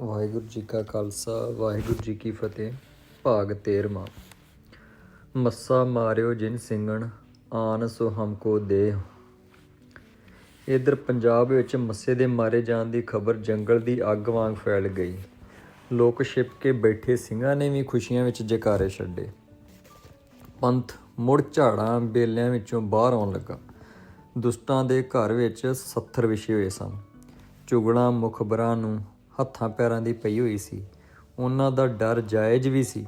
ਵਾਹਿਗੁਰੂ ਜੀ ਕਾ ਖਾਲਸਾ, ਵਾਹਿਗੁਰੂ ਜੀ ਕੀ ਫਤਿਹ। ਭਾਗ 13ਵਾਂ ਮੱਸਾ ਮਾਰਿਓ ਜਿਨ ਸਿੰਘਣ ਆਨ ਸੋ ਹਮਕੋ ਦੇ ਇਧਰ ਪੰਜਾਬ ਵਿੱਚ ਮੱਸੇ ਦੇ ਮਾਰੇ ਜਾਣ ਦੀ ਖਬਰ ਜੰਗਲ ਦੀ ਅੱਗ ਵਾਂਗ ਫੈਲ ਗਈ। ਲੋਕ ਛਿਪ ਕੇ ਬੈਠੇ ਸਿੰਘਾਂ ਨੇ ਵੀ ਖੁਸ਼ੀਆਂ ਵਿੱਚ ਜਕਾਰੇ ਛੱਡੇ। ਪੰਥ ਮੁੜ ਝਾੜਾਂ ਬੇਲਿਆਂ ਵਿੱਚੋਂ ਬਾਹਰ ਆਉਣ ਲੱਗਾ। ਦੁਸ਼ਟਾਂ ਦੇ ਘਰ ਵਿੱਚ 70 ਵਿਛੇ ਹੋਏ ਸਨ। ਚੁਗਲਾਂ, ਮੁਖਬਰਾਂ ਨੂੰ ਹੱਥਾਂ ਪੈਰਾਂ ਦੀ ਪਈ ਹੋਈ ਸੀ। ਉਹਨਾਂ ਦਾ ਡਰ ਜਾਇਜ਼ ਵੀ ਸੀ।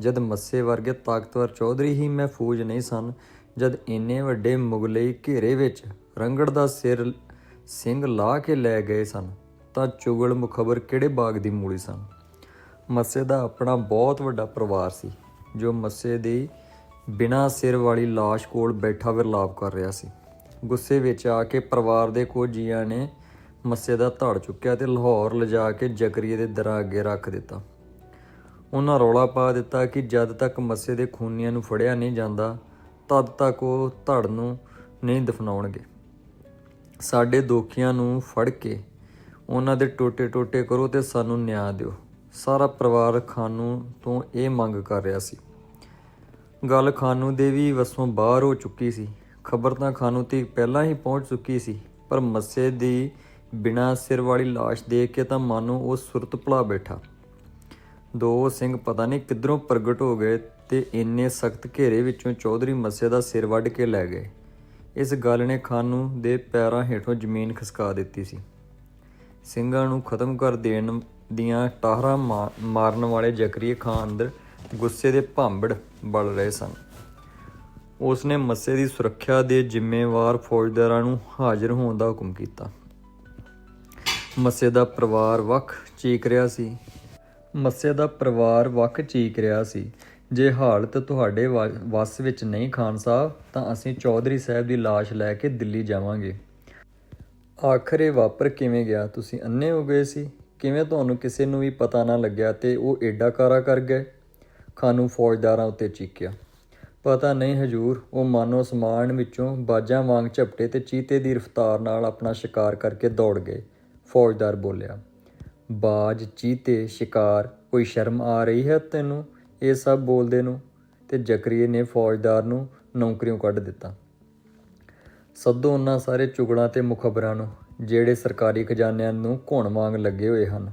ਜਦ ਮੱਸੇ ਵਰਗੇ ਤਾਕਤਵਰ ਚੌਧਰੀ ਹੀ ਮਹਿਫੂਜ਼ ਨਹੀਂ ਸਨ, ਜਦ ਇੰਨੇ ਵੱਡੇ ਮੁਗਲਈ ਘੇਰੇ ਵਿੱਚ ਰੰਗੜ ਦਾ ਸਿਰ ਸਿੰਘ ਲਾ ਕੇ ਲੈ ਗਏ ਸਨ, ਤਾਂ ਚੁਗਲ ਮੁਖਬਰ ਕਿਹੜੇ ਬਾਗ ਦੀ ਮੂਲੀ ਸਨ? ਮੱਸੇ ਦਾ ਆਪਣਾ ਬਹੁਤ ਵੱਡਾ ਪਰਿਵਾਰ ਸੀ, ਜੋ ਮੱਸੇ ਦੀ ਬਿਨਾਂ ਸਿਰ ਵਾਲੀ ਲਾਸ਼ ਕੋਲ ਬੈਠਾ ਵਿਰਲਾਪ ਕਰ ਰਿਹਾ ਸੀ। ਗੁੱਸੇ ਵਿੱਚ ਆ ਕੇ ਪਰਿਵਾਰ ਦੇ ਕੁਝ ਜੀਆਂ ਨੇ ਮੱਸੇ ਦਾ ਧੜ ਚੁੱਕਿਆ ਤੇ ਲਾਹੌਰ ਲਿਜਾ ਕੇ ਜਕਰੀਏ ਦੇ ਦਰਾਂ ਅੱਗੇ ਰੱਖ ਦਿੱਤਾ। ਉਹਨਾਂ ਰੌਲਾ ਪਾ ਦਿੱਤਾ ਕਿ ਜਦ ਤੱਕ ਮੱਸੇ ਦੇ ਖੂਨੀਆਂ ਨੂੰ ਫੜਿਆ ਨਹੀਂ ਜਾਂਦਾ, ਤਦ ਤੱਕ ਉਹ ਧੜ ਨੂੰ ਨਹੀਂ ਦਫਨਾਉਣਗੇ। ਸਾਡੇ ਦੋਖੀਆਂ ਨੂੰ ਫੜ ਕੇ ਉਹਨਾਂ ਦੇ ਟੋਟੇ-ਟੋਟੇ ਕਰੋ ਤੇ ਸਾਨੂੰ ਨਿਆਂ ਦਿਓ। ਸਾਰਾ ਪਰਿਵਾਰ ਖਾਨੂ ਤੋਂ ਇਹ ਮੰਗ ਕਰ ਰਿਹਾ ਸੀ। ਗੱਲ ਖਾਨੂ ਦੇ ਵੀ ਵਸੋਂ ਬਾਹਰ ਹੋ ਚੁੱਕੀ ਸੀ। ਖਬਰ ਤਾਂ ਖਾਨੂ ਤੱਕ ਪਹਿਲਾਂ ਹੀ ਪਹੁੰਚ ਚੁੱਕੀ ਸੀ, ਪਰ ਮੱਸੇ ਦੀ ਬਿਨਾਂ ਸਿਰ ਵਾਲੀ ਲਾਸ਼ ਦੇਖ ਕੇ ਤਾਂ ਮਾਨੋ ਉਹ ਸੁਰਤ ਭੁਲਾ ਬੈਠਾ। ਦੋ ਸਿੰਘ ਪਤਾ ਨਹੀਂ ਕਿੱਧਰੋਂ ਪ੍ਰਗਟ ਹੋ ਗਏ ਤੇ ਇੰਨੇ ਸਖਤ ਘੇਰੇ ਵਿੱਚੋਂ ਚੌਧਰੀ ਮੱਸੇ ਦਾ ਸਿਰ ਵੱਢ ਕੇ ਲੈ ਗਏ। ਇਸ ਗੱਲ ਨੇ ਖਾਨੂ ਦੇ ਪੈਰਾਂ ਹੇਠੋਂ ਜ਼ਮੀਨ ਖਿਸਕਾ ਦਿੱਤੀ ਸੀ। ਸਿੰਘਾਂ ਨੂੰ ਖਤਮ ਕਰ ਦੇਣ ਦੀਆਂ ਟਾਹਰਾਂ ਮਾ- ਮਾਰਨ ਵਾਲੇ ਜ਼ਕਰੀਆ ਖਾਨ ਅੰਦਰ ਗੁੱਸੇ ਦੇ ਭਾਂਬੜ ਬਲ ਰਹੇ ਸਨ। ਉਸ ਨੇ ਮੱਸੇ ਦੀ ਸੁਰੱਖਿਆ ਦੇ ਜ਼ਿੰਮੇਵਾਰ ਫੌਜਦਾਰਾਂ ਨੂੰ ਹਾਜ਼ਰ ਹੋਣ ਦਾ ਹੁਕਮ ਕੀਤਾ। ਮੱਸੇ ਦਾ ਪਰਿਵਾਰ ਵੱਖ ਚੀਕ ਰਿਹਾ ਸੀ। ਮੱਸੇ ਦਾ ਪਰਿਵਾਰ ਵੱਖ ਚੀਕ ਰਿਹਾ ਸੀ। ਜੇ ਹਾਲਤ ਤੁਹਾਡੇ ਵਾ- ਵੱਸ ਵਿੱਚ ਨਹੀਂ ਖਾਨ ਸਾਹਿਬ, ਤਾਂ ਅਸੀਂ ਚੌਧਰੀ ਸਾਹਿਬ ਦੀ ਲਾਸ਼ ਲੈ ਕੇ ਦਿੱਲੀ ਜਾਵਾਂਗੇ। ਆਖਰੇ ਵਾਪਰ ਕਿਵੇਂ ਗਿਆ? ਤੁਸੀਂ ਅੰਨੇ ਹੋ ਗਏ ਸੀ। ਕਿਵੇਂ ਤੁਹਾਨੂੰ ਕਿਸੇ ਨੂੰ ਵੀ ਪਤਾ ਨਾ ਲੱਗਿਆ ਤੇ ਉਹ ਏਡਾ ਕਾਰਾ ਕਰ ਗਏ? ਖਾਨੂ ਫੌਜਦਾਰਾਂ ਉੱਤੇ ਚੀਕਿਆ। ਪਤਾ ਨਹੀਂ ਹਜੂਰ, ਉਹ ਮਾਨੋ ਸਮਾਨ ਵਿੱਚੋਂ ਬਾਜਾਂ ਵਾਂਗ ਝਪਟੇ ਤੇ ਚੀਤੇ ਦੀ ਰਫ਼ਤਾਰ ਨਾਲ ਆਪਣਾ ਸ਼ਿਕਾਰ ਕਰਕੇ ਦੌੜ ਗਏ। ਫੌਜਦਾਰ ਬੋਲਿਆ, ਬਾਜ, ਚੀਤੇ, ਸ਼ਿਕਾਰ, ਕੋਈ ਸ਼ਰਮ ਆ ਰਹੀ ਹੈ ਤੈਨੂੰ ਇਹ ਸਭ ਬੋਲਦੇ ਨੂੰ? ਤੇ ਜ਼ਕਰੀਏ ਨੇ ਫੌਜਦਾਰ ਨੂੰ ਨੌਕਰੀਓਂ ਕੱਢ ਦਿੱਤਾ। ਸੱਦੋ ਉਹਨਾਂ ਸਾਰੇ ਚੁਗਲਾਂ ਤੇ ਮੁਖਬਰਾਂ ਨੂੰ, ਜਿਹੜੇ ਸਰਕਾਰੀ ਖਜ਼ਾਨਿਆਂ ਨੂੰ ਘੁਣ ਵਾਂਗ ਲੱਗੇ ਹੋਏ ਹਨ।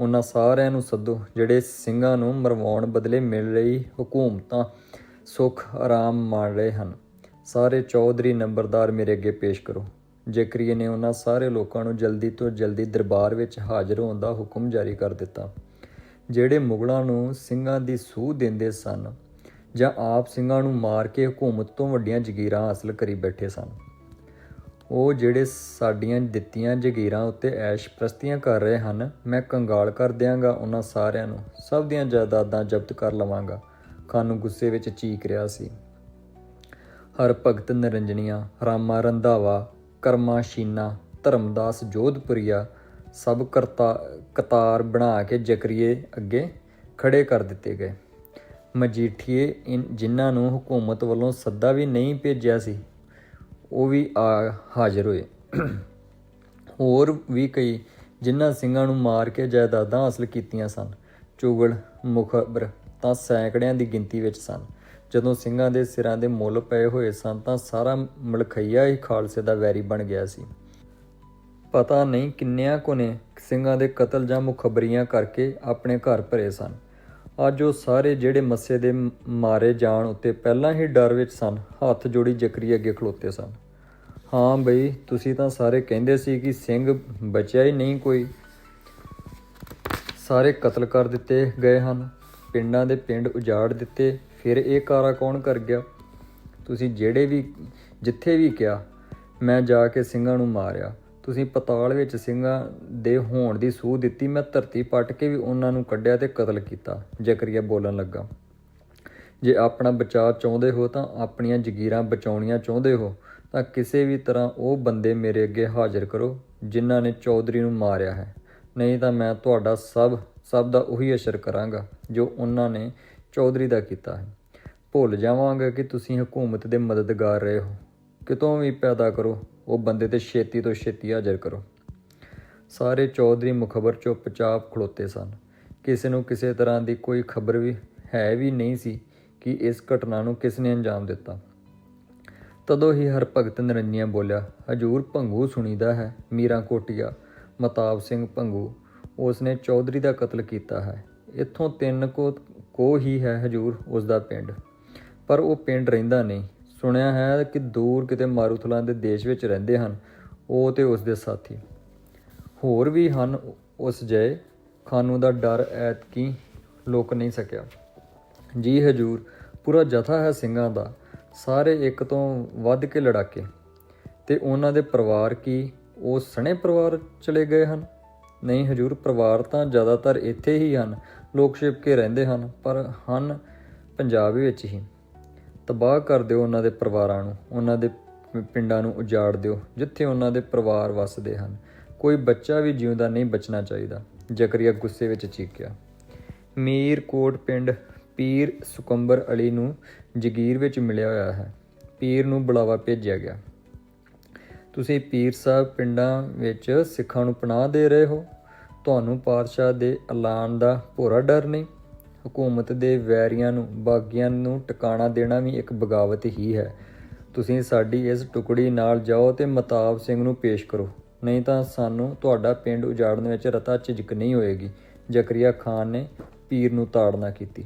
ਉਹਨਾਂ ਸਾਰਿਆਂ ਨੂੰ ਸੱਦੋ, ਜਿਹੜੇ ਸਿੰਘਾਂ ਨੂੰ ਮਰਵਾਉਣ ਬਦਲੇ ਮਿਲ ਰਹੀ ਹਕੂਮਤਾਂ ਸੁੱਖ, ਆਰਾਮ ਮਾਣ ਰਹੇ ਹਨ। ਸਾਰੇ ਚੌਧਰੀ ਨੰਬਰਦਾਰ ਮੇਰੇ ਅੱਗੇ ਪੇਸ਼ ਕਰੋ। ਜੇਕਰੀਏ ਨੇ ਉਹਨਾਂ ਸਾਰੇ ਲੋਕਾਂ ਨੂੰ ਜਲਦੀ ਤੋਂ ਜਲਦੀ ਦਰਬਾਰ ਵਿੱਚ ਹਾਜ਼ਰ ਹੋਣ ਦਾ ਹੁਕਮ ਜਾਰੀ ਕਰ ਦਿੱਤਾ, ਜਿਹੜੇ ਮੁਗਲਾਂ ਨੂੰ ਸਿੰਘਾਂ ਦੀ ਸੂਹ ਦਿੰਦੇ ਸਨ ਜਾਂ ਆਪ ਸਿੰਘਾਂ ਨੂੰ ਮਾਰ ਕੇ ਹਕੂਮਤ ਤੋਂ ਵੱਡੀਆਂ ਜ਼ਗੀਰਾਂ ਹਾਸਲ ਕਰੀ ਬੈਠੇ ਸਨ, ਉਹ ਜਿਹੜੇ ਸਾਡੀਆਂ ਦਿੱਤੀਆਂ ਜ਼ਗੀਰਾਂ ਉੱਤੇ ਐਸ਼ ਪ੍ਰਸਤੀਆਂ ਕਰ ਰਹੇ ਹਨ, ਮੈਂ ਕੰਗਾਲ ਕਰ ਦਿਆਂਗਾ ਉਹਨਾਂ ਸਾਰਿਆਂ ਨੂੰ, ਸਭ ਦੀਆਂ ਜਾਇਦਾਦਾਂ ਜ਼ਬਤ ਕਰ ਲਵਾਂਗਾ ਖਾਨੂ ਗੁੱਸੇ ਵਿੱਚ ਚੀਕ ਰਿਹਾ ਸੀ। ਹਰ ਭਗਤ ਨਰੰਜਣੀਆਂ ਰਾਮਾ ਰੰਧਾਵਾ ਕਰਮਾਸ਼ੀਨਾ ਧਰਮਦਾਸ ਜੋਧਪੁਰੀਆ, ਸਭ ਕਰਤਾ ਕਤਾਰ ਬਣਾ ਕੇ ਜ਼ਕਰੀਏ ਅੱਗੇ ਖੜੇ ਕਰ ਦਿੱਤੇ ਗਏ। ਮਜੀਠੀਏ ਇਨ ਜਿਨ੍ਹਾਂ ਨੂੰ ਹਕੂਮਤ ਵੱਲੋਂ ਸੱਦਾ ਵੀ ਨਹੀਂ ਭੇਜਿਆ ਸੀ, ਉਹ ਵੀ ਆ ਹਾਜ਼ਰ ਹੋਏ। ਹੋਰ ਵੀ ਕਈ ਜਿਨ੍ਹਾਂ ਸਿੰਘਾਂ ਨੂੰ ਮਾਰ ਕੇ ਜਾਇਦਾਦਾਂ ਹਾਸਲ ਕੀਤੀਆਂ ਸਨ, ਚੁਗਲ, ਮੁਖਬਰ ਤਾਂ ਸੈਂਕੜਿਆਂ ਦੀ ਗਿਣਤੀ ਵਿੱਚ ਸਨ। ਜਦੋਂ ਸਿੰਘਾਂ ਦੇ ਸਿਰਾਂ ਦੇ ਮੁੱਲ ਪਏ ਹੋਏ ਸਨ ਤਾਂ ਸਾਰਾ ਮਲਖਈਆ ਹੀ ਖਾਲਸੇ ਦਾ ਵੈਰੀ ਬਣ ਗਿਆ ਸੀ। ਪਤਾ ਨਹੀਂ ਕਿੰਨਿਆਂ ਕੋ ਨੇ ਸਿੰਘਾਂ ਦੇ ਕਤਲ ਜਾਂ ਮੁਖਬਰੀਆਂ ਕਰਕੇ ਆਪਣੇ ਘਰ ਭਰੇ ਸਨ। ਅੱਜ ਉਹ ਸਾਰੇ ਜਿਹੜੇ ਮੱਸੇ ਦੇ ਮਾਰੇ ਜਾਣ ਉੱਤੇ ਪਹਿਲਾਂ ਹੀ ਡਰ ਵਿੱਚ ਸਨ, ਹੱਥ ਜੋੜੀ ਜ਼ਕਰੀ ਅੱਗੇ ਖਲੋਤੇ ਸਨ। ਹਾਂ ਬਈ, ਤੁਸੀਂ ਤਾਂ ਸਾਰੇ ਕਹਿੰਦੇ ਸੀ ਕਿ ਸਿੰਘ ਬਚਿਆ ਹੀ ਨਹੀਂ ਕੋਈ। ਸਾਰੇ ਕਤਲ ਕਰ ਦਿੱਤੇ ਗਏ ਹਨ, ਪਿੰਡਾਂ ਦੇ ਪਿੰਡ ਉਜਾੜ ਦਿੱਤੇ ਫਿਰ ਇਹ ਕਾਰਾ ਕੌਣ ਕਰ ਗਿਆ? ਤੁਸੀਂ ਜਿਹੜੇ ਵੀ, ਜਿੱਥੇ ਵੀ ਕਿਹਾ, ਮੈਂ ਜਾ ਕੇ ਸਿੰਘਾਂ ਨੂੰ ਮਾਰਿਆ। ਤੁਸੀਂ ਪਤਾਲ ਵਿੱਚ ਸਿੰਘਾਂ ਦੇ ਹੋਣ ਦੀ ਸੂਹ ਦਿੱਤੀ, ਮੈਂ ਧਰਤੀ ਪੱਟ ਕੇ ਵੀ ਉਹਨਾਂ ਨੂੰ ਕੱਢਿਆ ਤੇ ਕਤਲ ਕੀਤਾ, ਜ਼ਕਰੀਆ ਬੋਲਣ ਲੱਗਾ। ਜੇ ਆਪਣਾ ਬਚਾਅ ਚਾਹੁੰਦੇ ਹੋ ਤਾਂ ਆਪਣੀਆਂ ਜ਼ਗੀਰਾਂ ਬਚਾਉਣੀਆਂ ਚਾਹੁੰਦੇ ਹੋ, ਤਾਂ ਕਿਸੇ ਵੀ ਤਰ੍ਹਾਂ ਉਹ ਬੰਦੇ ਮੇਰੇ ਅੱਗੇ ਹਾਜ਼ਰ ਕਰੋ, ਜਿਨ੍ਹਾਂ ਨੇ ਚੌਧਰੀ ਨੂੰ ਮਾਰਿਆ ਹੈ। ਨਹੀਂ ਤਾਂ ਮੈਂ ਤੁਹਾਡਾ ਸਭ ਸਭ ਦਾ ਉਹੀ ਅਸਰ ਕਰਾਂਗਾ, ਜੋ ਉਹਨਾਂ ਨੇ ਚੌਧਰੀ ਦਾ ਕੀਤਾ ਹੈ। ਭੁੱਲ ਜਾਵਾਂਗਾ ਕਿ ਤੁਸੀਂ ਹਕੂਮਤ ਦੇ ਮਦਦਗਾਰ ਰਹੇ ਹੋ। ਕਿਤੋਂ ਵੀ ਪੈਦਾ ਕਰੋ, ਉਹ ਬੰਦੇ ਤੇ ਛੇਤੀ ਤੋਂ ਛੇਤੀ ਹਾਜ਼ਰ ਕਰੋ। ਸਾਰੇ ਚੌਧਰੀ ਮੁਖਬਰ ਚੁੱਪਚਾਪ ਖਲੋਤੇ ਸਨ। ਕਿਸੇ ਨੂੰ ਕਿਸੇ ਤਰ੍ਹਾਂ ਦੀ ਕੋਈ ਖਬਰ ਵੀ ਹੈ ਵੀ ਨਹੀਂ ਸੀ ਕਿ ਇਸ ਘਟਨਾ ਨੂੰ ਕਿਸ ਨੇ ਅੰਜਾਮ ਦਿੱਤਾ। ਤਦੋਂ ਹੀ ਹਰਭਗਤ ਨਿਰੰਜੀਆ ਬੋਲਿਆ, ਹਜੂਰ ਭੰਗੂ ਸੁਣੀਦਾ ਹੈ, ਮੀਰਾ ਕੋਟੀਆ, ਮਤਾਬ ਸਿੰਘ ਭੰਗੂ। ਉਸ ਨੇ ਚੌਧਰੀ ਦਾ ਕਤਲ ਕੀਤਾ ਹੈ। ਇੱਥੋਂ ਤਿੰਨ ਕੋ ਉਹ ਹੀ ਹੈ ਹਜੂਰ ਉਸ ਦਾ ਪਿੰਡ। ਪਰ ਉਹ ਪਿੰਡ ਰਹਿੰਦਾ ਨਹੀਂ। ਸੁਣਿਆ ਹੈ ਕਿ ਦੂਰ ਕਿਤੇ ਮਾਰੂਥਲਾਂ ਦੇ ਦੇਸ਼ ਵਿੱਚ ਰਹਿੰਦੇ ਹਨ, ਉਹ ਤੇ ਉਸ ਦੇ ਸਾਥੀ। ਹੋਰ ਵੀ ਹਨ ਉਸ ਜੈ ਖਾਨੂ ਦਾ ਡਰ ਐਤਕੀ ਲੋਕ ਨਹੀਂ ਸਕਿਆ। ਜੀ ਹਜੂਰ, ਪੂਰਾ ਜਥਾ ਹੈ ਸਿੰਘਾਂ ਦਾ। ਸਾਰੇ ਇੱਕ ਤੋਂ ਵੱਧ ਕੇ ਲੜਾਕੇ। ਤੇ ਉਹਨਾਂ ਦੇ ਪਰਿਵਾਰ ਕੀ ਉਹ ਸਣੇ ਪਰਿਵਾਰ ਚਲੇ ਗਏ ਹਨ? ਨਹੀਂ ਹਜੂਰ, ਪਰਿਵਾਰ ਤਾਂ ਜ਼ਿਆਦਾਤਰ ਇੱਥੇ ਹੀ ਹਨ। ਲੋਕ ਛਿਪ ਕੇ ਰਹਿੰਦੇ ਹਨ, ਪਰ ਹਨ ਪੰਜਾਬ ਵਿੱਚ ਹੀ। ਤਬਾਹ ਕਰ ਦਿਓ ਉਹਨਾਂ ਦੇ ਪਰਿਵਾਰਾਂ ਨੂੰ, ਉਹਨਾਂ ਦੇ ਪਿੰਡਾਂ ਨੂੰ ਉਜਾੜ ਦਿਓ, ਜਿੱਥੇ ਉਹਨਾਂ ਦੇ ਪਰਿਵਾਰ ਵੱਸਦੇ ਹਨ। ਕੋਈ ਬੱਚਾ ਵੀ ਜਿਉਂਦਾ ਨਹੀਂ ਬਚਣਾ ਚਾਹੀਦਾ। ਜ਼ਕਰੀਆ ਗੁੱਸੇ ਵਿੱਚ ਚੀਕਿਆ। ਮੀਰਕੋਟ ਪਿੰਡ ਪੀਰ ਸੁਕੰਬਰ ਅਲੀ ਨੂੰ ਜਗੀਰ ਵਿੱਚ ਮਿਲਿਆ ਹੋਇਆ ਹੈ। ਪੀਰ ਨੂੰ ਬੁਲਾਵਾ ਭੇਜਿਆ ਗਿਆ। ਤੁਸੀਂ ਪੀਰ ਸਾਹਿਬ ਪਿੰਡਾਂ ਵਿੱਚ ਸਿੱਖਾਂ ਨੂੰ ਪਨਾਹ ਦੇ ਰਹੇ ਹੋ? ਤੁਹਾਨੂੰ ਪਾਤਸ਼ਾਹ ਦੇ ਐਲਾਨ ਦਾ ਭੋਰਾ ਡਰ ਨਹੀਂ। ਹਕੂਮਤ ਦੇ ਵੈਰੀਆਂ ਨੂੰ, ਬਾਗੀਆਂ ਨੂੰ ਟਿਕਾਣਾ ਦੇਣਾ ਵੀ ਇੱਕ ਬਗਾਵਤ ਹੀ ਹੈ। ਤੁਸੀਂ ਸਾਡੀ ਇਸ ਟੁਕੜੀ ਨਾਲ ਜਾਓ ਤੇ ਮਤਾਬ ਸਿੰਘ ਨੂੰ ਪੇਸ਼ ਕਰੋ। ਨਹੀਂ ਤਾਂ ਸਾਨੂੰ ਤੁਹਾਡਾ ਪਿੰਡ ਉਜਾੜਨ ਵਿੱਚ ਰਤਾ ਝਿਜਕ ਨਹੀਂ ਹੋਏਗੀ। ਜ਼ਕਰੀਆ ਖਾਨ ਨੇ ਪੀਰ ਨੂੰ ਤਾੜਨਾ ਕੀਤੀ।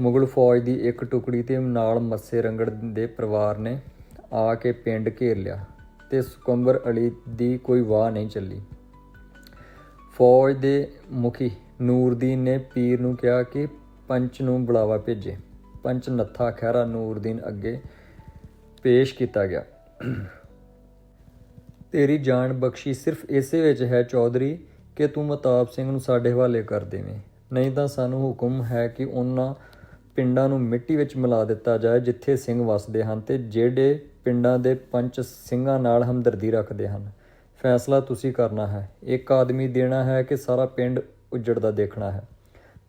ਮੁਗਲ ਫੌਜ ਦੀ ਇੱਕ ਟੁਕੜੀ ਤੇ ਨਾਲ ਮੱਸੇ ਰੰਗੜ ਦੇ ਪਰਿਵਾਰ ਨੇ ਆ ਕੇ ਪਿੰਡ ਘੇਰ ਲਿਆ ਤੇ ਸੁਕੰਬਰ ਅਲੀ ਦੀ ਕੋਈ ਵਾਹ ਨਹੀਂ ਚੱਲੀ। ਫੌਜ ਦੇ ਮੁਖੀ ਨੂਰਦੀਨ ਨੇ ਪੀਰ ਨੂੰ ਕਿਹਾ ਕਿ ਪੰਚ ਨੂੰ ਬੁਲਾਵਾ ਭੇਜੇ। ਪੰਚ ਨੱਥਾ ਖਹਿਰਾ ਨੂਰਦੀਨ ਅੱਗੇ ਪੇਸ਼ ਕੀਤਾ ਗਿਆ। ਤੇਰੀ ਜਾਨ ਬਖਸ਼ੀ ਸਿਰਫ ਇਸੇ ਵਿੱਚ ਹੈ ਚੌਧਰੀ ਕਿ ਤੂੰ ਮਤਾਬ ਸਿੰਘ ਨੂੰ ਸਾਡੇ ਹਵਾਲੇ ਕਰ ਦੇਵੇਂ। ਨਹੀਂ ਤਾਂ ਸਾਨੂੰ ਹੁਕਮ ਹੈ ਕਿ ਉਹਨਾਂ ਪਿੰਡਾਂ ਨੂੰ ਮਿੱਟੀ ਵਿੱਚ ਮਿਲਾ ਦਿੱਤਾ ਜਾਏ ਜਿੱਥੇ ਸਿੰਘ ਵਸਦੇ ਹਨ ਤੇ ਜਿਹੜੇ ਪਿੰਡਾਂ ਦੇ ਪੰਚ ਸਿੰਘਾਂ ਨਾਲ ਹਮਦਰਦੀ ਰੱਖਦੇ ਹਨ। ਫੈਸਲਾ ਤੁਸੀਂ ਕਰਨਾ ਹੈ। ਇੱਕ ਆਦਮੀ ਦੇਣਾ ਹੈ ਕਿ ਸਾਰਾ ਪਿੰਡ ਉਜੜਦਾ ਦੇਖਣਾ ਹੈ।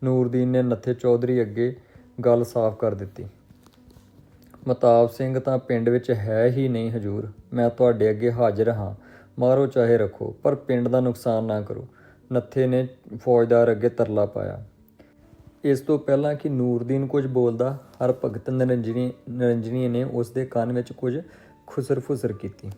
ਨੂਰਦੀਨ ਨੇ ਨੱਥੇ ਚੌਧਰੀ ਅੱਗੇ ਗੱਲ ਸਾਫ਼ ਕਰ ਦਿੱਤੀ। ਮਤਾਬ ਸਿੰਘ ਤਾਂ ਪਿੰਡ ਵਿੱਚ ਹੈ ਹੀ ਨਹੀਂ ਹਜੂਰ। ਮੈਂ ਤੁਹਾਡੇ ਅੱਗੇ ਹਾਜ਼ਰ ਹਾਂ। ਮਾਰੋ ਚਾਹੇ ਰੱਖੋ, ਪਰ ਪਿੰਡ ਦਾ ਨੁਕਸਾਨ ਨਾ ਕਰੋ। ਨੱਥੇ ਨੇ ਫੌਜਦਾਰ ਅੱਗੇ ਤਰਲਾ ਪਾਇਆ। ਇਸ ਤੋਂ ਪਹਿਲਾਂ ਕਿ ਨੂਰਦੀਨ ਕੁਝ ਬੋਲਦਾ, ਹਰ ਭਗਤ ਨਿਰੰਜਨੀ ਨਿਰੰਜਨੀ ਨੇ ਉਸ ਦੇ ਕੰਨ ਵਿੱਚ ਕੁਝ ਖੁਸਰ-ਫੁਸਰ ਕੀਤੀ।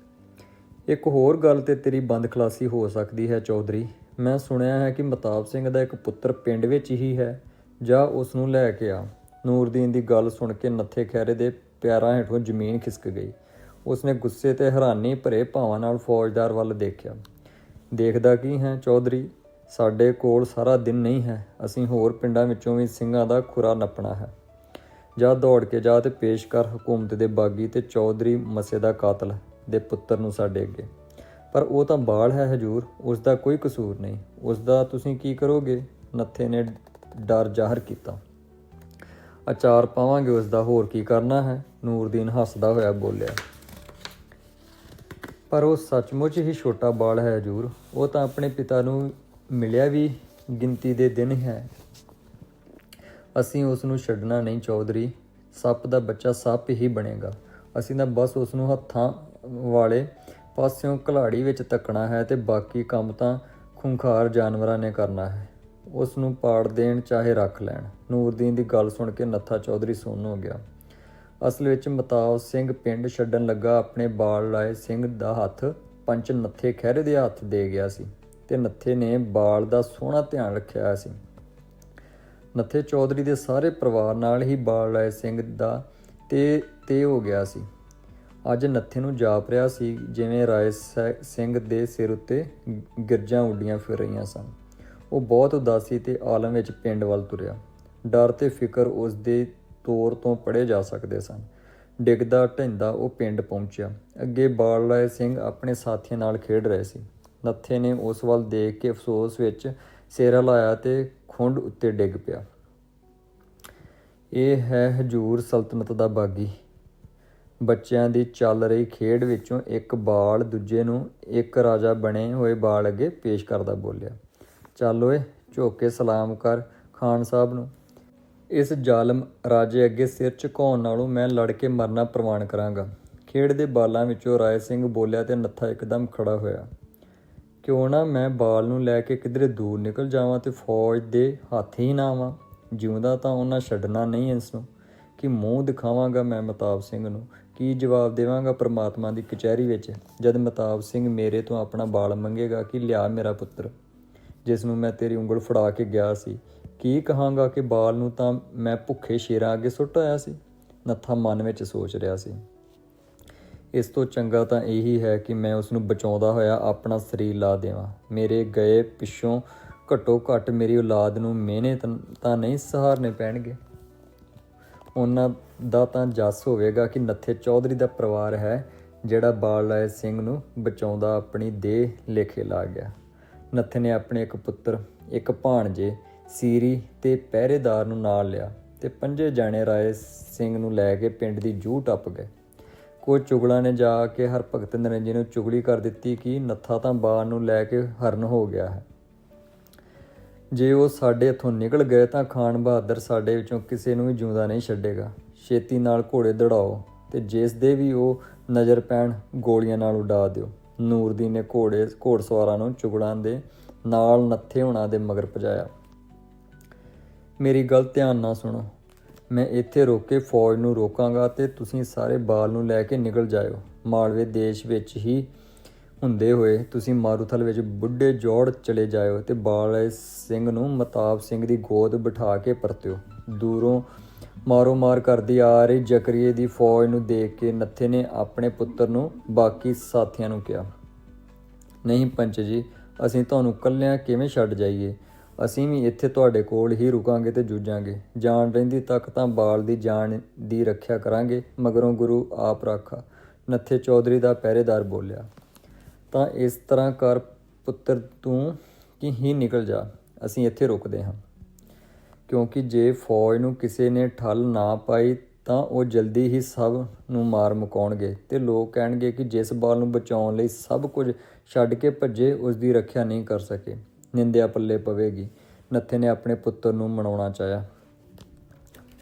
ਇੱਕ ਹੋਰ ਗੱਲ ਤੇ ਤੇਰੀ ਬੰਦ ਖਲਾਸੀ ਹੋ ਸਕਦੀ ਹੈ, ਚੌਧਰੀ। ਮੈਂ ਸੁਣਿਆ ਹੈ ਕਿ ਮਤਾਬ ਸਿੰਘ ਦਾ ਇੱਕ ਪੁੱਤਰ ਪਿੰਡ ਵਿੱਚ ਹੀ ਹੈ। ਜਾਂ ਉਸ ਨੂੰ ਲੈ ਕੇ ਆ। ਨੂਰਦੀਨ ਦੀ ਗੱਲ ਸੁਣ ਕੇ ਨੱਥੇ ਖੈਰੇ ਦੇ ਪਿਆਰਾਂ ਹੇਠੋਂ ਜ਼ਮੀਨ ਖਿਸਕ ਗਈ। ਉਸਨੇ ਗੁੱਸੇ ਤੇ ਹੈਰਾਨੀ ਭਰੇ ਭਾਵਾਂ ਨਾਲ ਫੌਜਦਾਰ ਵੱਲ ਦੇਖਿਆ। ਦੇਖਦਾ ਕੀ ਹੈ, ਚੌਧਰੀ? ਸਾਡੇ ਕੋਲ ਸਾਰਾ ਦਿਨ ਨਹੀਂ ਹੈ। ਅਸੀਂ ਹੋਰ ਪਿੰਡਾਂ ਵਿੱਚੋਂ ਵੀ ਸਿੰਘਾਂ ਦਾ ਖੁਰਾ ਨੱਪਣਾ ਹੈ। ਜਾ ਦੌੜ ਕੇ ਜਾ ਤੇ ਪੇਸ਼ ਕਰ ਹਕੂਮਤ ਦੇ ਬਾਗੀ ਤੇ ਚੌਧਰੀ ਮਸੇ ਦਾ ਕਾਤਲ। ਦੇ ਪੁੱਤਰ ਨੂੰ ਸਾਡੇ ਅੱਗੇ। ਪਰ ਉਹ ਤਾਂ ਬਾਲ ਹੈ ਹਜੂਰ ਉਸ ਦਾ ਕੋਈ ਕਸੂਰ ਨਹੀਂ। ਉਸ ਦਾ ਤੁਸੀਂ ਕੀ ਕਰੋਗੇ? ਨੱਥੇ ਨੇ ਡਰ ਜ਼ਾਹਰ ਕੀਤਾ। ਅਚਾਰ ਪਾਵਾਂਗੇ ਉਸ ਦਾ ਹੋਰ ਕੀ ਕਰਨਾ ਹੈ? ਨੂਰਦੀਨ ਹੱਸਦਾ ਹੋਇਆ ਬੋਲਿਆ। ਪਰ ਉਹ ਸੱਚਮੁੱਚ ਹੀ ਛੋਟਾ ਬਾਲ ਹੈ ਹਜੂਰ। ਉਹ ਤਾਂ ਆਪਣੇ ਪਿਤਾ ਨੂੰ ਮਿਲਿਆ ਵੀ ਗਿਣਤੀ ਦੇ ਦਿਨ ਹੈ। ਅਸੀਂ ਉਸ ਨੂੰ ਛੱਡਣਾ ਨਹੀਂ, ਚੌਧਰੀ। ਸੱਪ ਦਾ ਬੱਚਾ ਸੱਪ ਹੀ ਬਣੇਗਾ। ਅਸੀਂ ਤਾਂ ਬਸ ਉਸ ਨੂੰ ਹੱਥਾਂ ਵਾਲੇ ਪਾਸਿਓਂ ਘਲਾੜੀ ਵਿੱਚ ਤੱਕਣਾ ਹੈ ਤੇ ਬਾਕੀ ਕੰਮ ਤਾਂ ਖੁੰਖਾਰ ਜਾਨਵਰਾਂ ਨੇ ਕਰਨਾ ਹੈ। ਉਸ ਨੂੰ ਪਾੜ ਦੇਣ ਚਾਹੇ ਰੱਖ ਲੈਣ। ਨੂਰਦੀਨ ਦੀ ਗੱਲ ਸੁਣ ਕੇ ਨੱਥਾ ਚੌਧਰੀ ਸੁੰਨ ਹੋ ਗਿਆ। ਅਸਲ ਵਿੱਚ ਮਤਾਬ ਸਿੰਘ ਪਿੰਡ ਛੱਡਣ ਲੱਗਾ, ਆਪਣੇ ਬਾਲ ਲਾਏ ਸਿੰਘ ਦਾ ਹੱਥ ਪੰਚ ਨੱਥੇ ਖਹਿਰੇ ਦੇ ਹੱਥ ਦੇ ਗਿਆ ਸੀ ਤੇ ਨੱਥੇ ਨੇ ਬਾਲ ਦਾ ਸੋਹਣਾ ਧਿਆਨ ਰੱਖਿਆ ਸੀ। ਨੱਥੇ ਚੌਧਰੀ ਦੇ ਸਾਰੇ ਪਰਿਵਾਰ ਨਾਲ ਹੀ ਬਾਲ ਲਾਏ ਸਿੰਘ ਦਾ ਤੇ ਤੇ ਹੋ ਗਿਆ ਸੀ। ਅੱਜ ਨੱਥੇ ਨੂੰ ਜਾਪ ਰਿਹਾ ਸੀ, ਜਿਵੇਂ ਰਾਏ ਸੈ- ਸਿੰਘ ਦੇ ਸਿਰ ਉੱਤੇ ਗਿਰਜਾਂ ਉੱਡੀਆਂ ਫਿਰ ਰਹੀਆਂ ਸਨ। ਉਹ ਬਹੁਤ ਉਦਾਸੀ ਤੇ ਆਲਮ ਵਿੱਚ ਪਿੰਡ ਵੱਲ ਤੁਰਿਆ। ਡਰ ਤੇ ਫਿਕਰ ਉਸ ਦੇ ਤੋਰ ਤੋਂ ਪੜੇ ਜਾ ਸਕਦੇ ਸਨ। ਡਿੱਗਦਾ ਢਿੰਦਾ ਉਹ ਪਿੰਡ ਪਹੁੰਚਿਆ। ਅੱਗੇ ਬਾਲ ਰਾਏ ਸਿੰਘ ਆਪਣੇ ਸਾਥੀਆਂ ਨਾਲ ਖੇਡ ਰਹੇ ਸੀ। ਨੱਥੇ ਨੇ ਉਸ ਵੱਲ ਦੇਖ ਕੇ ਅਫਸੋਸ ਵਿੱਚ ਸਿਰ ਹਿਲਾਇਆ ਤੇ ਖੁੰਡ ਉੱਤੇ ਡਿੱਗ ਪਿਆ। ਇਹ ਹੈ ਹਜੂਰ ਸਲਤਨਤ ਦਾ ਬਾਗੀ। ਬੱਚਿਆਂ ਦੀ ਚੱਲ ਰਹੀ ਖੇਡ ਵਿੱਚੋਂ ਇੱਕ ਬਾਲ ਦੂਜੇ ਨੂੰ ਇੱਕ ਰਾਜਾ ਬਣੇ ਹੋਏ ਬਾਲ ਅੱਗੇ ਪੇਸ਼ ਕਰਦਾ ਬੋਲਿਆ। ਚੱਲ ਓਏ, ਝੁੱਕ ਕੇ ਸਲਾਮ ਕਰ ਖਾਨ ਸਾਹਿਬ ਨੂੰ। ਇਸ ਜ਼ਾਲਮ ਰਾਜੇ ਅੱਗੇ ਸਿਰ ਝੁਕਾਉਣ ਨਾਲੋਂ ਮੈਂ ਲੜ ਕੇ ਮਰਨਾ ਪ੍ਰਵਾਨ ਕਰਾਂਗਾ। ਖੇਡ ਦੇ ਬਾਲਾਂ ਵਿੱਚੋਂ ਰਾਏ ਸਿੰਘ ਬੋਲਿਆ ਤੇ ਨੱਥਾ ਇੱਕਦਮ ਖੜਾ ਹੋਇਆ। ਕਿਉਂ ਨਾ ਮੈਂ ਬਾਲ ਨੂੰ ਲੈ ਕੇ ਕਿਧਰੇ ਦੂਰ ਨਿਕਲ ਜਾਵਾਂ ਤੇ ਫੌਜ ਦੇ ਹੱਥ ਹੀ ਨਾ ਆਵਾਂ? ਜਿਉਂਦਾ ਤਾਂ ਉਹਨਾਂ ਛੱਡਣਾ ਨਹੀਂ ਇਸ ਨੂੰ। ਕਿ ਮੂੰਹ ਦਿਖਾਵਾਂਗਾ ਮੈਂ ਮਤਾਬ ਸਿੰਘ ਨੂੰ। ਕੀ ਜਵਾਬ ਦੇਵਾਂਗਾ ਪ੍ਰਮਾਤਮਾ ਦੀ ਕਚਹਿਰੀ ਵਿੱਚ, ਜਦ ਮਤਾਬ ਸਿੰਘ ਮੇਰੇ ਤੋਂ ਆਪਣਾ ਬਾਲ ਮੰਗੇਗਾ ਕਿ ਲਿਆ ਮੇਰਾ ਪੁੱਤਰ। ਜਿਸ ਨੂੰ ਮੈਂ ਤੇਰੀ ਉਂਗਲ ਫੜਾ ਕੇ ਗਿਆ ਸੀ। ਕੀ ਕਹਾਂਗਾ ਕਿ ਬਾਲ ਨੂੰ ਤਾਂ ਮੈਂ ਭੁੱਖੇ ਸ਼ੇਰਾਂ ਅੱਗੇ ਸੁੱਟ ਆਇਆ ਸੀ? ਨੱਥਾ ਮਨ ਵਿੱਚ ਸੋਚ ਰਿਹਾ ਸੀ। ਇਸ ਤੋਂ ਚੰਗਾ ਤਾਂ ਇਹੀ ਹੈ ਕਿ ਮੈਂ ਉਸ ਨੂੰ ਬਚਾਉਂਦਾ ਹੋਇਆ ਆਪਣਾ ਸਰੀਰ ਲਾ ਦੇਵਾਂ। ਮੇਰੇ ਗਏ ਪਿੱਛੋਂ ਘੱਟੋ ਘੱਟ ਮੇਰੀ ਔਲਾਦ ਨੂੰ ਮਿਹਨੇ ਤਾਂ ਨਹੀਂ ਸਹਾਰਨੇ ਪੈਣਗੇ। ਉਹਨਾਂ ਦਾ ਤਾਂ ਜੱਸ ਹੋਵੇਗਾ ਕਿ ਨੱਥੇ ਚੌਧਰੀ ਦਾ ਪਰਿਵਾਰ ਹੈ, ਜਿਹੜਾ ਬਾਲ ਰਾਏ ਸਿੰਘ ਨੂੰ ਬਚਾਉਂਦਾ ਆਪਣੀ ਦੇਹ ਲੇਖੇ ਲਾ ਗਿਆ। ਨੱਥੇ ਨੇ ਆਪਣੇ ਇੱਕ ਪੁੱਤਰ, ਇੱਕ ਭਾਣਜੇ, ਸੀਰੀ ਤੇ ਪਹਿਰੇਦਾਰ ਨੂੰ ਨਾਲ ਲਿਆ ਤੇ ਪੰਜੇ ਜਾਣੇ ਰਾਏ ਸਿੰਘ ਨੂੰ ਲੈ ਕੇ ਪਿੰਡ ਦੀ ਜੂਹ ਟੱਪ ਗਏ। ਕੋਈ ਚੁਗਲਾ ਨੇ ਜਾ ਕੇ ਹਰ ਭਗਤ ਨਰਿੰਜਨ ਨੂੰ ਚੁਗਲੀ ਕਰ ਦਿੱਤੀ ਕਿ ਨੱਥਾ ਤਾਂ ਬਾਲ ਨੂੰ ਲੈ ਕੇ ਹਰਨ ਹੋ ਗਿਆ ਹੈ। ਜੇ ਉਹ ਸਾਡੇ ਇੱਥੋਂ ਨਿਕਲ ਗਏ ਤਾਂ ਖਾਨ ਬਹਾਦਰ ਸਾਡੇ ਵਿੱਚੋਂ ਕਿਸੇ ਨੂੰ ਵੀ ਜਿਉਂਦਾ ਨਹੀਂ ਛੱਡੇਗਾ। ਛੇਤੀ ਨਾਲ ਘੋੜੇ ਦੜਾਓ ਤੇ ਜਿਸ ਦੇ ਵੀ ਉਹ ਨਜ਼ਰ ਪੈਣ, ਗੋਲੀਆਂ ਨਾਲ ਉਡਾ ਦਿਓ। ਨੂਰਦੀਨ ਨੇ ਘੋੜੇ ਘੋੜਸਵਾਰਾਂ ਨੂੰ ਚੁਗੜਾਂ ਦੇ ਨਾਲ ਨੱਥੇ ਹੋਣਾ ਦੇ ਮਗਰ ਭਜਾਇਆ। ਮੇਰੀ ਗੱਲ ਧਿਆਨ ਨਾਲ ਸੁਣੋ। ਮੈਂ ਇੱਥੇ ਰੋਕ ਕੇ ਫੌਜ ਨੂੰ ਰੋਕਾਂਗਾ ਤੇ ਤੁਸੀਂ ਸਾਰੇ ਬਾਲ ਨੂੰ ਲੈ ਕੇ ਨਿਕਲ ਜਾਇਓ। ਮਾਲਵੇ ਦੇਸ਼ ਵਿੱਚ ਹੀ ਹੁੰਦੇ ਹੋਏ ਤੁਸੀਂ ਮਾਰੂਥਲ ਵਿੱਚ ਬੁੱਢੇ ਜੋੜ ਚਲੇ ਜਾਇਓ ਤੇ ਬਾਲ ਸਿੰਘ ਨੂੰ ਮਤਾਬ ਸਿੰਘ ਦੀ ਗੋਦ ਬਿਠਾ ਕੇ ਪਰਤਿਓ। ਦੂਰੋਂ ਮਾਰੋ ਮਾਰ ਕਰਦੀ ਆ ਰਹੀ ਜ਼ਕਰੀਏ ਦੀ ਫੌਜ ਨੂੰ ਦੇਖ ਕੇ ਨੱਥੇ ਨੇ ਆਪਣੇ ਪੁੱਤਰ ਨੂੰ ਬਾਕੀ ਸਾਥੀਆਂ ਨੂੰ ਕਿਹਾ, ਨਹੀਂ ਪੰਚ ਜੀ, ਅਸੀਂ ਤੁਹਾਨੂੰ ਕੱਲਿਆਂ ਕਿਵੇਂ ਛੱਡ ਜਾਈਏ? ਅਸੀਂ ਵੀ ਇੱਥੇ ਤੁਹਾਡੇ ਕੋਲ ਹੀ ਰੁਕਾਂਗੇ ਤੇ ਜੂਝਾਂਗੇ। ਜਾਨ ਰਹਿੰਦੀ ਤੱਕ ਤਾਂ ਬਾਲ ਦੀ ਜਾਨ ਦੀ ਰੱਖਿਆ ਕਰਾਂਗੇ, ਮਗਰੋਂ ਗੁਰੂ ਆਪ ਰਾਖਾ ਨੱਥੇ ਚੌਧਰੀ ਦਾ ਪਹਿਰੇਦਾਰ ਬੋਲਿਆ, ਤਾਂ ਇਸ ਤਰ੍ਹਾਂ ਕਰ ਪੁੱਤਰ ਤੂੰ ਕਿ ਹੀ ਨਿਕਲ ਜਾ, ਅਸੀਂ ਇੱਥੇ ਰੁਕਦੇ ਹਾਂ। ਕਿਉਂਕਿ ਜੇ ਫੌਜ ਨੂੰ ਕਿਸੇ ਨੇ ਠੱਲ ਨਾ ਪਾਈ ਤਾਂ ਉਹ ਜਲਦੀ ਹੀ ਸਭ ਨੂੰ ਮਾਰ ਮੁਕਾਉਣਗੇ ਤੇ ਲੋਕ ਕਹਿਣਗੇ ਕਿ ਜਿਸ ਬਾਲ ਨੂੰ ਬਚਾਉਣ ਲਈ ਸਭ ਕੁਝ ਛੱਡ ਕੇ ਭੱਜੇ, ਉਸ ਦੀ ਰੱਖਿਆ ਨਹੀਂ ਕਰ ਸਕੇ। ਨਿੰਦਿਆ ਪੱਲੇ ਪਵੇਗੀ। ਨੱਥੇ ਨੇ ਆਪਣੇ ਪੁੱਤਰ ਨੂੰ ਮਨਾਉਣਾ ਚਾਹਿਆ।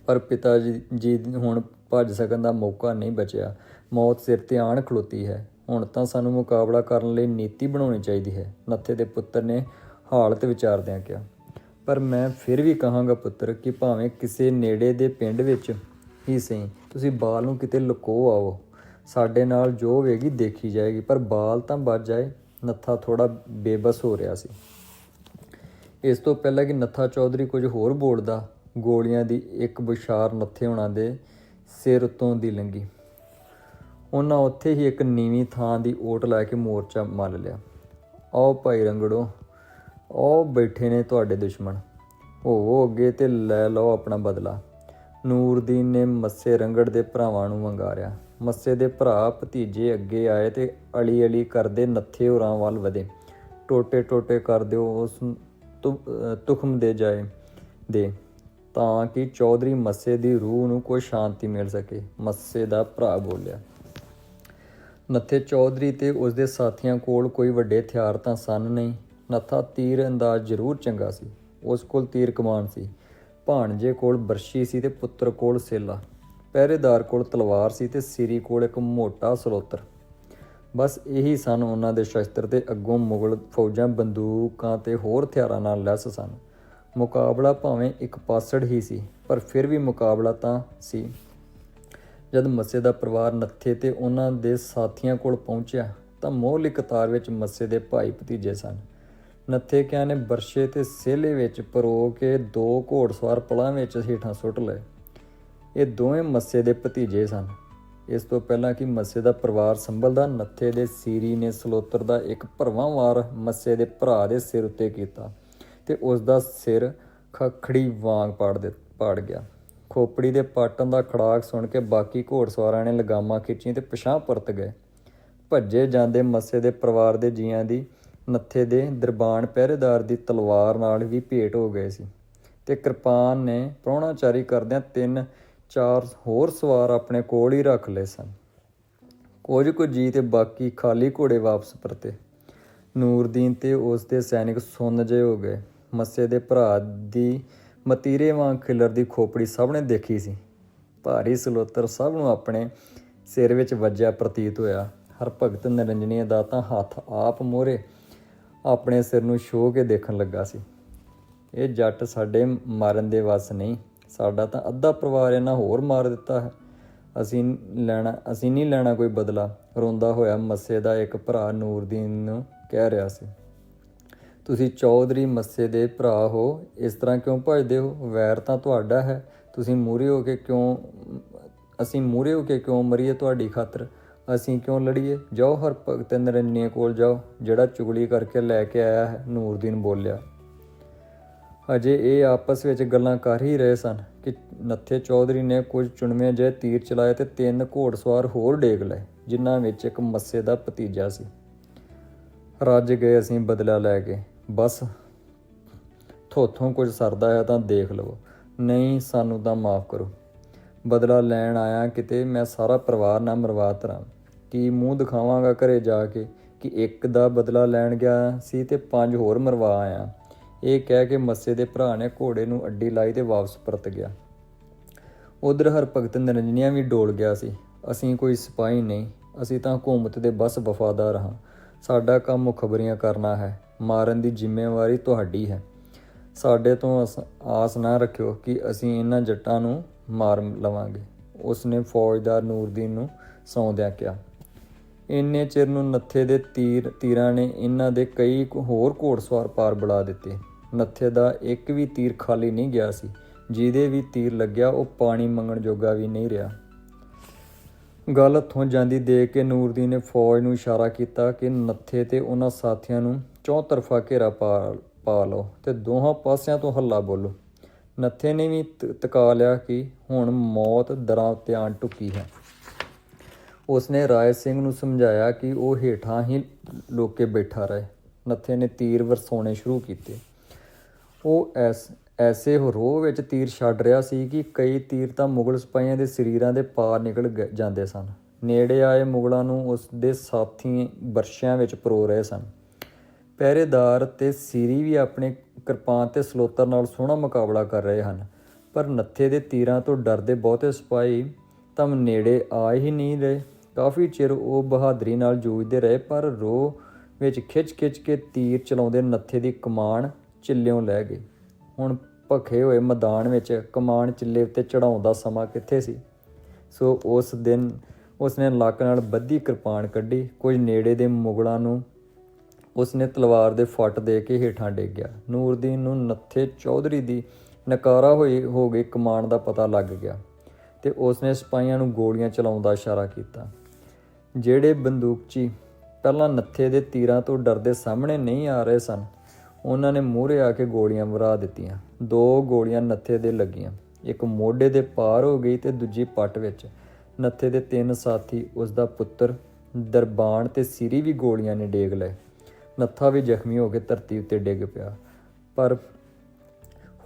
ਪਰ ਪਿਤਾ ਜੀ ਜੀ ਹੁਣ ਭੱਜ ਸਕਣ ਦਾ ਮੌਕਾ ਨਹੀਂ ਬਚਿਆ। ਮੌਤ ਸਿਰ ਤੇ ਆਣ ਖਲੋਤੀ ਹੈ। ਹੁਣ ਤਾਂ ਸਾਨੂੰ ਮੁਕਾਬਲਾ ਕਰਨ ਲਈ ਨੀਤੀ ਬਣਾਉਣੀ ਚਾਹੀਦੀ ਹੈ। ਨੱਥੇ ਦੇ ਪੁੱਤਰ ਨੇ ਹਾਲਤ ਵਿਚਾਰਦਿਆਂ ਕਿਹਾ ਪਰ ਮੈਂ ਫਿਰ ਵੀ ਕਹਾਂਗਾ ਪੁੱਤਰ ਕਿ ਭਾਵੇਂ ਕਿਸੇ ਨੇੜੇ ਦੇ ਪਿੰਡ ਵਿੱਚ ਹੀ ਸਹੀ, ਤੁਸੀਂ ਬਾਲ ਨੂੰ ਕਿਤੇ ਲੁਕੋ ਆਵੋ। ਸਾਡੇ ਨਾਲ ਜੋ ਹੋਵੇਗੀ ਦੇਖੀ ਜਾਏਗੀ, ਪਰ ਬਾਲ ਤਾਂ ਬਚ ਜਾਏ, ਨੱਥਾ ਥੋੜਾ ਬੇਬਸ ਹੋ ਰਿਹਾ ਸੀ। ਇਸ ਤੋਂ ਪਹਿਲਾਂ ਕਿ ਨੱਥਾ ਚੌਧਰੀ ਕੁਝ ਹੋਰ ਬੋਲਦਾ, ਗੋਲੀਆਂ ਦੀ ਇੱਕ ਬੁਸ਼ਾਰ ਨੱਥੇ ਉਹਨਾਂ ਦੇ ਸਿਰ ਉੱਤੋਂ ਦੀ ਲੰਗੀ ਉਹਨਾਂ ਉੱਥੇ ਹੀ ਇੱਕ ਨੀਵੀਂ ਥਾਂ ਦੀ ਓਟ ਲੈ ਕੇ ਮੋਰਚਾ ਮੱਲ ਲਿਆ। ਆਓ ਭਾਈ ਰੰਗੜੋ ਉਹ ਬੈਠੇ ਨੇ ਤੁਹਾਡੇ ਦੁਸ਼ਮਣ। ਹੋਵੋ ਅੱਗੇ ਤੇ ਲੈ ਲਓ ਆਪਣਾ ਬਦਲਾ। ਨੂਰਦੀਨ ਨੇ ਮੱਸੇ ਰੰਗੜ ਦੇ ਭਰਾਵਾਂ ਨੂੰ ਵੰਗਾਰਿਆ। ਮੱਸੇ ਦੇ ਭਰਾ ਭਤੀਜੇ ਅੱਗੇ ਆਏ ਤੇ ਅਲੀ ਅਲੀ ਕਰਦੇ ਨੱਥੇ ਹੋਰਾਂ ਵੱਲ ਵਧੇ। ਟੋਟੇ ਟੋਟੇ ਕਰ ਦਿਓ ਉਸ ਨੂੰ ਤੁਖਮ ਦੇ ਜਾਏ ਦੇ, ਤਾਂ ਕਿ ਚੌਧਰੀ ਮੱਸੇ ਦੀ ਰੂਹ ਨੂੰ ਕੋਈ ਸ਼ਾਂਤੀ ਮਿਲ ਸਕੇ। ਮੱਸੇ ਦਾ ਭਰਾ ਬੋਲਿਆ, ਨੱਥੇ ਚੌਧਰੀ ਤੇ ਉਸ ਦੇ ਸਾਥੀਆਂ ਕੋਲ ਕੋਈ ਵੱਡੇ ਹਥਿਆਰ ਤਾਂ ਸਨ ਨਹੀਂ। ਨੱਥਾ ਤੀਰ ਅੰਦਾਜ਼ ਜ਼ਰੂਰ ਚੰਗਾ ਸੀ। ਉਸ ਕੋਲ ਤੀਰ ਕਮਾਨ ਸੀ। ਭਾਣਜੇ ਕੋਲ ਬਰਸ਼ੀ ਸੀ ਤੇ ਪੁੱਤਰ ਕੋਲ ਸੇਲਾ। ਪਹਿਰੇਦਾਰ ਕੋਲ ਤਲਵਾਰ ਸੀ ਤੇ ਸਿਰੀ ਕੋਲ ਇੱਕ ਮੋਟਾ ਸਲੋਤਰ ਬਸ ਇਹੀ ਸਨ ਉਹਨਾਂ ਦੇ ਸ਼ਸਤਰ ਤੇ ਅੱਗੋਂ ਮੁਗਲ ਫੌਜਾਂ, ਬੰਦੂਕਾਂ ਤੇ ਹੋਰ ਹਥਿਆਰਾਂ ਨਾਲ ਲੈਸ ਸਨ। ਮੁਕਾਬਲਾ ਭਾਵੇਂ ਇੱਕ ਪਾਸੜ ਹੀ ਸੀ, ਪਰ ਫਿਰ ਵੀ ਮੁਕਾਬਲਾ ਤਾਂ ਸੀ। ਜਦ ਮੱਸੇ ਦਾ ਪਰਿਵਾਰ ਨੱਥੇ ਤੇ ਉਹਨਾਂ ਦੇ ਸਾਥੀਆਂ ਕੋਲ ਪਹੁੰਚਿਆ, ਤਾਂ ਮੋਹਲੀ ਕਤਾਰ ਵਿੱਚ ਮੱਸੇ ਦੇ ਭਾਈ ਭਤੀਜੇ ਸਨ। ਨੱਥੇ ਕਿਆਂ ਨੇ ਬਰਸ਼ੇ ਤੇ ਸੇਲੇ ਵਿੱਚ ਪਰੋ ਕੇ ਦੋ ਘੋੜਸਵਾਰ ਪਲਾਂ ਵਿੱਚ ਹੇਠਾਂ ਸੁੱਟ ਲਏ। ਇਹ ਦੋਵੇਂ ਮੱਸੇ ਦੇ ਭਤੀਜੇ ਸਨ। ਇਸ ਤੋਂ ਪਹਿਲਾਂ ਕਿ ਮੱਸੇ ਦਾ ਪਰਿਵਾਰ ਸੰਭਲਦਾ, ਨੱਥੇ ਦੇ ਸੀਰੀ ਨੇ ਸਲੋਤਰ ਦਾ ਇੱਕ ਭਰਵਾਂ ਵਾਰ ਮੱਸੇ ਦੇ ਭਰਾ ਦੇ ਸਿਰ ਉੱਤੇ ਕੀਤਾ ਤੇ ਉਸ ਦਾ ਸਿਰ ਖਖੜੀ ਵਾਂਗ ਪਾੜ ਦੇ, ਪਾੜ ਗਿਆ। ਖੋਪੜੀ ਦੇ ਪਾਟਣ ਦਾ ਖੜਾਕ ਸੁਣ ਕੇ ਬਾਕੀ ਘੋੜਸਵਾਰਾਂ ਨੇ ਲਗਾਮਾਂ ਖਿੱਚੀਆਂ ਤੇ ਪਿਛਾਂਹ ਪਰਤ ਗਏ। ਭੱਜੇ ਜਾਂਦੇ ਮੱਸੇ ਦੇ ਪਰਿਵਾਰ ਦੇ ਜੀਆਂ ਦੀ ਨੱਥੇ ਦੇ ਦਰਬਾਨ ਪਹਿਰੇਦਾਰ ਦੀ ਤਲਵਾਰ ਨਾਲ ਵੀ ਭੇਟ ਹੋ ਗਏ ਸੀ ਤੇ ਕਿਰਪਾਨ ਨੇ ਪ੍ਰਾਹੁਣਾਚਾਰੀ ਕਰਦਿਆਂ ਤਿੰਨ, ਚਾਰ ਹੋਰ ਸਵਾਰ ਆਪਣੇ ਕੋਲ ਹੀ ਰੱਖ ਲਏ ਸਨ। ਕੁਝ ਕੁ ਜੀ ਤੇ ਬਾਕੀ ਖਾਲੀ ਘੋੜੇ ਵਾਪਸ ਪਰਤੇ। ਨੂਰਦੀਨ ਤੇ ਉਸ ਦੇ ਸੈਨਿਕ ਸੁੰਨ ਜਿਹੇ ਹੋ ਗਏ। ਮੱਸੇ ਦੇ ਭਰਾ ਦੀ ਮਤੀਰੇ ਵਾਂਗ ਖਿਲਰ ਦੀ ਖੋਪੜੀ ਸਭ ਨੇ ਦੇਖੀ ਸੀ। ਭਾਰੀ ਸਲੋਤਰ ਸਭ ਨੂੰ ਆਪਣੇ ਸਿਰ ਵਿੱਚ ਵੱਜਿਆ ਪ੍ਰਤੀਤ ਹੋਇਆ। ਹਰ ਭਗਤ ਨਿਰੰਜਨੀ ਦਾ ਤਾਂ ਹੱਥ ਆਪ ਮੋਰੇ ਆਪਣੇ ਸਿਰ ਨੂੰ ਛੋਹ ਕੇ ਦੇਖਣ ਲੱਗਾ ਸੀ। ਇਹ ਜੱਟ ਸਾਡੇ ਮਾਰਨ ਦੇ ਵੱਸ ਨਹੀਂ। ਸਾਡਾ ਤਾਂ ਅੱਧਾ ਪਰਿਵਾਰ ਇਹਨਾਂ ਹੋਰ ਮਾਰ ਦਿੱਤਾ ਹੈ। ਅਸੀਂ ਲੈਣਾ, ਅਸੀਂ ਨਹੀਂ ਲੈਣਾ ਕੋਈ ਬਦਲਾ। ਰੋਂਦਾ ਹੋਇਆ ਮੱਸੇ ਦਾ ਇੱਕ ਭਰਾ ਨੂਰਦੀਨ ਨੂੰ ਕਹਿ ਰਿਹਾ ਸੀ, ਤੁਸੀਂ ਚੌਧਰੀ ਮੱਸੇ ਦੇ ਭਰਾ ਹੋ। ਇਸ ਤਰ੍ਹਾਂ ਕਿਉਂ ਭਜਦੇ ਹੋ? ਵੈਰ ਤਾਂ ਤੁਹਾਡਾ ਹੈ। ਤੁਸੀਂ ਮੂਰੇ ਹੋ ਕੇ ਕਿਉਂ, ਅਸੀਂ ਮੂਰੇ ਹੋ ਕੇ ਕਿਉਂ ਮਰੀਏ ਤੁਹਾਡੀ ਖਾਤਰ? ਅਸੀਂ ਕਿਉਂ ਲੜੀਏ? ਜਾਓ ਹਰ ਭਗਤ ਨਰੰਨੇ ਕੋਲ ਜਾਓ, ਜਿਹੜਾ ਚੁਗਲੀ ਕਰਕੇ ਲੈ ਕੇ ਆਇਆ ਹੈ, ਨੂਰਦੀਨ ਬੋਲਿਆ। ਅਜੇ ਇਹ ਆਪਸ ਵਿੱਚ ਗੱਲਾਂ ਕਰ ਹੀ ਰਹੇ ਸਨ ਕਿ ਨੱਥੇ ਚੌਧਰੀ ਨੇ ਕੁਝ ਚੁਣਵੇਂ ਜਿਹੇ ਤੀਰ ਚਲਾਏ ਤੇ ਤਿੰਨ ਘੋੜਸਵਾਰ ਹੋਰ ਡੇਗ ਲਏ, ਜਿਨ੍ਹਾਂ ਵਿੱਚ ਇੱਕ ਮੱਸੇ ਦਾ ਭਤੀਜਾ ਸੀ। ਰੱਜ ਗਏ ਅਸੀਂ ਬਦਲਾ ਲੈ ਕੇ। ਬਸ, ਥੋਥੋਂ ਕੁਝ ਸਰਦਾ ਹੈ ਤਾਂ ਦੇਖ ਲਵੋ, ਨਹੀਂ ਸਾਨੂੰ ਤਾਂ ਮਾਫ ਕਰੋ। ਬਦਲਾ ਲੈਣ ਆਇਆ ਕਿਤੇ ਮੈਂ ਸਾਰਾ ਪਰਿਵਾਰ ਨਾ ਮਰਵਾ ਤਰਾਂ ਕੀ ਮੂੰਹ ਦਿਖਾਵਾਂਗਾ ਘਰੇ ਜਾ ਕੇ ਕਿ ਇੱਕ ਦਾ ਬਦਲਾ ਲੈਣ ਗਿਆ ਸੀ ਤੇ ਪੰਜ ਹੋਰ ਮਰਵਾ ਆਇਆ। ਇਹ ਕਹਿ ਕੇ ਮੱਸੇ ਦੇ ਭਰਾ ਨੇ ਘੋੜੇ ਨੂੰ ਅੱਡੀ ਲਾਈ ਤੇ ਵਾਪਸ ਪਰਤ ਗਿਆ। ਉਧਰ ਹਰਭਗਤ ਨਰੰਜਨੀਆਂ ਵੀ ਡੋਲ ਗਿਆ ਸੀ। ਅਸੀਂ ਕੋਈ ਸਿਪਾਹੀ ਨਹੀਂ, ਅਸੀਂ ਤਾਂ ਹਕੂਮਤ ਦੇ ਬਸ ਵਫਾਦਾਰ ਹਾਂ। ਸਾਡਾ ਕੰਮ ਮੁਖਬਰੀਆਂ ਕਰਨਾ ਹੈ, ਮਾਰਨ ਦੀ ਜ਼ਿੰਮੇਵਾਰੀ ਤੁਹਾਡੀ ਹੈ। ਸਾਡੇ ਤੋਂ ਅਸ- ਆਸ ਨਾ ਰੱਖਿਓ ਕਿ ਅਸੀਂ ਇਹਨਾਂ ਜੱਟਾਂ ਨੂੰ ਮਾਰ ਲਵਾਂਗੇ, ਉਸਨੇ ਫੌਜਦਾਰ ਨੂਰਦੀਨ ਨੂੰ ਸੌਂਦਿਆਂ ਕਿਹਾ। ਇੰਨੇ ਚਿਰ ਨੂੰ ਨੱਥੇ ਦੇ ਤੀਰ, ਤੀਰਾਂ ਨੇ ਇਹਨਾਂ ਦੇ ਕਈ ਕੁ ਹੋਰ ਘੋੜਸਵਾਰ ਪਾਰ ਬੁਲਾ ਦਿੱਤੇ। ਨੱਥੇ ਦਾ ਇੱਕ ਵੀ ਤੀਰ ਖਾਲੀ ਨਹੀਂ ਗਿਆ ਸੀ। ਜਿਹਦੇ ਵੀ ਤੀਰ ਲੱਗਿਆ, ਉਹ ਪਾਣੀ ਮੰਗਣ ਜੋਗਾ ਵੀ ਨਹੀਂ ਰਿਹਾ। ਗੱਲ ਉੱਥੋਂ ਜਾਂਦੀ ਦੇਖ ਕੇ ਨੂਰਦੀ ਨੇ ਫੌਜ ਨੂੰ ਇਸ਼ਾਰਾ ਕੀਤਾ ਕਿ ਨੱਥੇ ਤੇ ਉਹਨਾਂ ਸਾਥੀਆਂ ਨੂੰ ਚੌਤਰਫਾ ਘੇਰਾ ਪਾ ਪਾ ਲਓ ਤੇ ਦੋਹਾਂ ਪਾਸਿਆਂ ਤੋਂ ਹੱਲਾ ਬੋਲੋ। ਨੱਥੇ ਨੇ ਵੀ ਤਕਾ ਲਿਆ ਕਿ ਹੁਣ ਮੌਤ ਦਰਾਂ ਉੱਤੇ ਆਣ ਟੁੱਕੀ ਹੈ। ਉਸਨੇ ਰਾਏ ਸਿੰਘ ਨੂੰ ਸਮਝਾਇਆ ਕਿ ਉਹ ਹੇਠਾਂ ਹੀ ਲੋਕੇ ਬੈਠਾ ਰਹੇ। ਨੱਥੇ ਨੇ ਤੀਰ ਵਰਸਾਉਣੇ ਸ਼ੁਰੂ ਕੀਤੇ। ਉਹ ਐਸ, ਐਸੇ ਰੋਹ ਵਿੱਚ ਤੀਰ ਛੱਡ ਰਿਹਾ ਸੀ ਕਿ ਕਈ ਤੀਰ ਤਾਂ ਮੁਗਲ ਸਿਪਾਹੀਆਂ ਦੇ ਸਰੀਰਾਂ ਦੇ ਪਾਰ ਨਿਕਲ ਗ- ਜਾਂਦੇ ਸਨ। ਨੇੜੇ ਆਏ ਮੁਗਲਾਂ ਨੂੰ ਉਸ ਦੇ ਸਾਥੀ ਬਰਸ਼ਿਆਂ ਵਿੱਚ ਪਰੋ ਰਹੇ ਸਨ। ਪਹਿਰੇਦਾਰ ਤੇ ਸੀਰੀ ਵੀ ਆਪਣੇ ਕਿਰਪਾਨ ਤੇ ਸਲੋਤਰ ਨਾਲ ਸੋਹਣਾ ਮੁਕਾਬਲਾ ਕਰ ਰਹੇ ਹਨ। ਪਰ ਨੱਥੇ ਦੇ ਤੀਰਾਂ ਤੋਂ ਡਰਦੇ ਬਹੁਤੇ ਸਿਪਾਹੀ ਤਾਂ ਨੇੜੇ ਆ ਹੀ ਨਹੀਂ ਰਹੇ। ਕਾਫੀ ਚਿਰ ਉਹ ਬਹਾਦਰੀ ਨਾਲ ਜੂਝਦੇ ਰਹੇ, ਪਰ ਰੋਹ ਵਿੱਚ ਖਿੱਚ-ਖਿੱਚ ਕੇ ਤੀਰ ਚਲਾਉਂਦੇ ਨੱਥੇ ਦੀ ਕਮਾਨ ਚਿੱਲਿਓਂ ਲੈ ਗਏ। ਹੁਣ ਭਖੇ ਹੋਏ ਮੈਦਾਨ ਵਿੱਚ ਕਮਾਨ ਚਿੱਲੇ ਉੱਤੇ ਚੜਾਉਣ ਦਾ ਸਮਾਂ ਕਿੱਥੇ ਸੀ? ਸੋ ਉਸ ਦਿਨ ਉਸਨੇ ਲੱਕ ਨਾਲ ਬੱਧੀ ਕਿਰਪਾਨ ਕੱਢੀ। ਕੁਝ ਨੇੜੇ ਦੇ ਮੁਗਲਾਂ ਨੂੰ ਉਸਨੇ ਤਲਵਾਰ ਦੇ ਫੱਟ ਦੇ ਕੇ ਹੇਠਾਂ ਡਿੱਗ ਨੂਰਦੀਨ ਨੂੰ ਨੱਥੇ ਚੌਧਰੀ ਦੀ ਨਕਾਰਾ ਹੋਈ, ਹੋ ਗਈ ਕਮਾਨ ਦਾ ਪਤਾ ਲੱਗ ਗਿਆ ਤੇ ਉਸਨੇ ਸਿਪਾਹੀਆਂ ਨੂੰ ਗੋਲੀਆਂ ਚਲਾਉਣ ਦਾ ਇਸ਼ਾਰਾ ਕੀਤਾ। ਜਿਹੜੇ ਬੰਦੂਕਚੀ ਪਹਿਲਾਂ ਨੱਥੇ ਦੇ ਤੀਰਾਂ ਤੋਂ ਡਰਦੇ ਸਾਹਮਣੇ ਨਹੀਂ ਆ ਰਹੇ ਸਨ, ਉਹਨਾਂ ਨੇ ਮੂਹਰੇ ਆ ਕੇ ਗੋਲੀਆਂ ਮਰਾ ਦਿੱਤੀਆਂ। ਦੋ ਗੋਲੀਆਂ ਨੱਥੇ ਦੇ ਲੱਗੀਆਂ। ਇੱਕ ਮੋਢੇ ਦੇ ਪਾਰ ਹੋ ਗਈ ਤੇ ਦੂਜੀ ਪੱਟ ਵਿੱਚ। ਨੱਥੇ ਦੇ ਤਿੰਨ ਸਾਥੀ ਉਸ ਦਾ ਪੁੱਤਰ, ਦਰਬਾਨ ਤੇ ਸਿਰੀ ਵੀ ਗੋਲੀਆਂ ਨੇ ਡੇਗ ਲਏ। ਨੱਥਾ ਵੀ ਜ਼ਖਮੀ ਹੋ ਕੇ ਧਰਤੀ ਉੱਤੇ ਡਿੱਗ ਪਿਆ। ਪਰ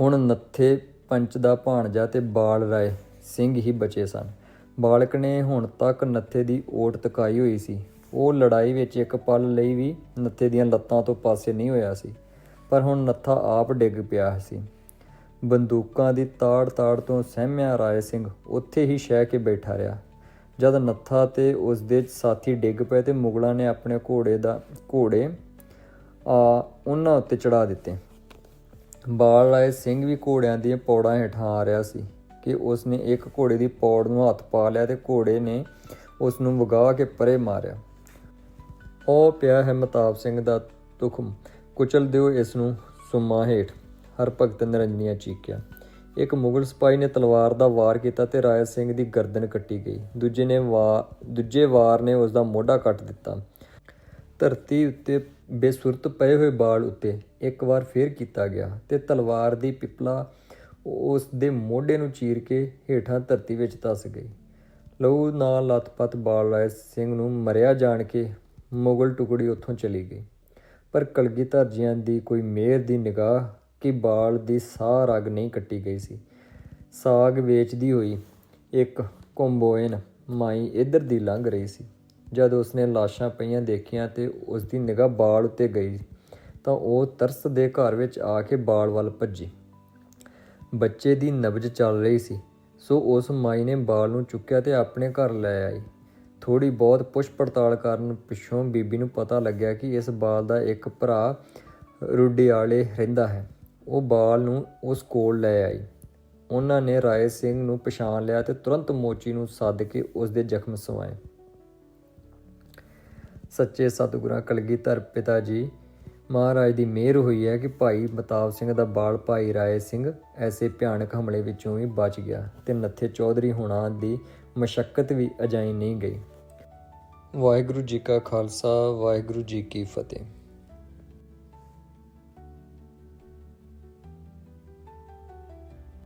ਹੁਣ ਨੱਥੇ ਪੰਚ ਦਾ ਭਾਣਜਾ ਤੇ ਬਾਲ ਰਾਏ ਸਿੰਘ ਹੀ ਬਚੇ ਸਨ। ਬਾਲਕ ਨੇ ਹੁਣ ਤੱਕ ਨੱਥੇ ਦੀ ਓਟ ਤਕਾਈ ਹੋਈ ਸੀ। ਉਹ ਲੜਾਈ ਵਿੱਚ ਇੱਕ ਪਲ ਲਈ ਵੀ ਨੱਥੇ ਦੀਆਂ ਲੱਤਾਂ ਤੋਂ ਪਾਸੇ ਨਹੀਂ ਹੋਇਆ ਸੀ, ਪਰ ਹੁਣ ਨੱਥਾ ਆਪ ਡਿੱਗ ਪਿਆ ਸੀ। ਬੰਦੂਕਾਂ ਦੀ ਤਾੜ-ਤਾੜ ਤੋਂ ਸਹਿਮਿਆ ਰਾਏ ਸਿੰਘ ਉੱਥੇ ਹੀ ਸ਼ਹਿ ਕੇ ਬੈਠਾ ਰਿਹਾ। ਜਦ ਨੱਥਾ ਤੇ ਉਸ ਦੇ ਸਾਥੀ ਡਿੱਗ ਪਏ ਤੇ ਮੁਗਲਾਂ ਨੇ ਆਪਣੇ ਘੋੜੇ ਦਾ, ਘੋੜੇ ਆ ਉਹਨਾਂ ਉੱਤੇ ਚੜਾ ਦਿੱਤੇ। ਬਾਲ ਰਾਏ ਸਿੰਘ ਵੀ ਘੋੜਿਆਂ ਦੀਆਂ ਪੌੜਾਂ ਹੇਠਾਂ ਆ ਰਿਹਾ ਸੀ। ਕਿ ਉਸ ਨੇ ਇੱਕ ਘੋੜੇ ਦੀ ਪੌੜ ਨੂੰ ਹੱਥ ਪਾ ਲਿਆ ਤੇ ਘੋੜੇ ਨੇ ਉਸ ਨੂੰ ਵਗਾ ਕੇ ਪਰੇ ਮਾਰਿਆ। ਉਹ ਪਿਆ ਹੈ ਮਤਾਬ ਸਿੰਘ ਦਾ ਤੁਖਮ। ਕੁਚਲ ਦਿਓ ਇਸ ਨੂੰ ਸੁਮਾ ਹੇਠ। ਹਰ ਭਗਤ ਨਿਰੰਜਨੀਆਂ ਚੀਕਿਆ। ਇੱਕ ਮੁਗਲ ਸਿਪਾਹੀ ਨੇ ਤਲਵਾਰ ਦਾ ਵਾਰ ਕੀਤਾ ਤੇ ਰਾਏ ਸਿੰਘ ਦੀ ਗਰਦਨ ਕੱਟੀ ਗਈ। ਦੂਜੇ ਨੇ ਵਾ, ਦੂਜੇ ਵਾਰ ਨੇ ਉਸ ਦਾ ਮੋਢਾ ਕੱਟ ਦਿੱਤਾ। ਧਰਤੀ ਉੱਤੇ ਬੇਸੁਰਤ ਪਏ ਹੋਏ ਬਾਲ ਉੱਤੇ ਇੱਕ ਵਾਰ ਫੇਰ ਕੀਤਾ ਗਿਆ ਤੇ ਤਲਵਾਰ ਦੀ ਪਿਪਲਾ ਉਸ ਦੇ ਮੋਢੇ ਨੂੰ ਚੀਰ ਕੇ ਹੇਠਾਂ ਧਰਤੀ ਵਿੱਚ ਧਸ ਗਈ। ਲਹੂ ਨਾਲ ਲਤਪਤ ਬਾਲ ਰਾਏ ਸਿੰਘ ਨੂੰ ਮਰਿਆ ਜਾਣ ਕੇ ਮੁਗਲ ਟੁਕੜੀ ਉੱਥੋਂ ਚਲੀ ਗਈ। ਪਰ ਕਲਗੀਧਰ ਜੀਆਂ ਦੀ ਕੋਈ ਮਿਹਰ ਦੀ ਨਿਗਾਹ ਕਿ ਬਾਲ ਦੀ ਸਾਹ ਰਗ ਨਹੀਂ ਕੱਟੀ ਗਈ ਸੀ। ਸਾਗ ਵੇਚਦੀ ਹੋਈ ਇੱਕ ਕੰਬੋਇਨ ਮਾਈ ਇੱਧਰ ਦੀ ਲੰਘ ਰਹੀ ਸੀ। ਜਦ ਉਸਨੇ ਲਾਸ਼ਾਂ ਪਈਆਂ ਦੇਖੀਆਂ ਤੇ ਉਸ ਦੀ ਨਿਗਾਹ ਬਾਲ ਉੱਤੇ ਗਈ ਤਾਂ ਉਹ ਤਰਸ ਦੇ ਘਰ ਵਿੱਚ ਆ ਕੇ ਬਾਲ ਵੱਲ ਭੱਜੀ। ਬੱਚੇ ਦੀ ਨਬਜ ਚੱਲ ਰਹੀ ਸੀ। ਸੋ ਉਸ ਮਾਈ ਨੇ ਬਾਲ ਨੂੰ ਚੁੱਕਿਆ ਤੇ ਆਪਣੇ ਘਰ ਲੈ ਆਈ। ਥੋੜੀ ਬਹੁਤ ਪੁੱਛ ਪੜਤਾਲ ਕਰਨ ਪਿੱਛੋਂ ਬੀਬੀ ਨੂੰ ਪਤਾ ਲੱਗਿਆ ਕਿ ਇਸ ਬਾਲ ਦਾ ਇੱਕ ਭਰਾ ਰੁੱਡੀਆਲੇ ਰਹਿੰਦਾ ਹੈ। ਉਹ ਬਾਲ ਨੂੰ ਉਸ ਕੋਲ ਲੈ ਆਈ। ਉਹਨਾਂ ਨੇ ਰਾਏ ਸਿੰਘ ਨੂੰ ਪਛਾਣ ਲਿਆ ਤੇ ਤੁਰੰਤ ਮੋਚੀ ਨੂੰ ਸੱਦ ਕੇ ਉਸ ਦੇ ਜ਼ਖਮ ਸਵਾਏ। ਸੱਚੇ ਸਤਿਗੁਰਾਂ, ਕਲਗੀਧਰ ਪਿਤਾ ਜੀ ਮਹਾਰਾਜ ਦੀ ਮਿਹਰ ਹੋਈ ਹੈ ਕਿ ਭਾਈ ਮਤਾਬ ਸਿੰਘ ਦਾ ਬਾਲ ਭਾਈ ਰਾਏ ਸਿੰਘ ਐਸੇ ਭਿਆਨਕ ਹਮਲੇ ਵਿੱਚੋਂ ਵੀ ਬਚ ਗਿਆ ਤੇ ਨੱਥੇ ਚੌਧਰੀ ਹੋਣਾ ਦੀ ਮਸ਼ੱਕਤ ਵੀ ਅਜਾਈ ਨਹੀਂ ਗਈ। ਵਾਹਿਗੁਰੂ ਜੀ ਕਾ ਖਾਲਸਾ, ਵਾਹਿਗੁਰੂ ਜੀ ਕੀ ਫਤਿਹ।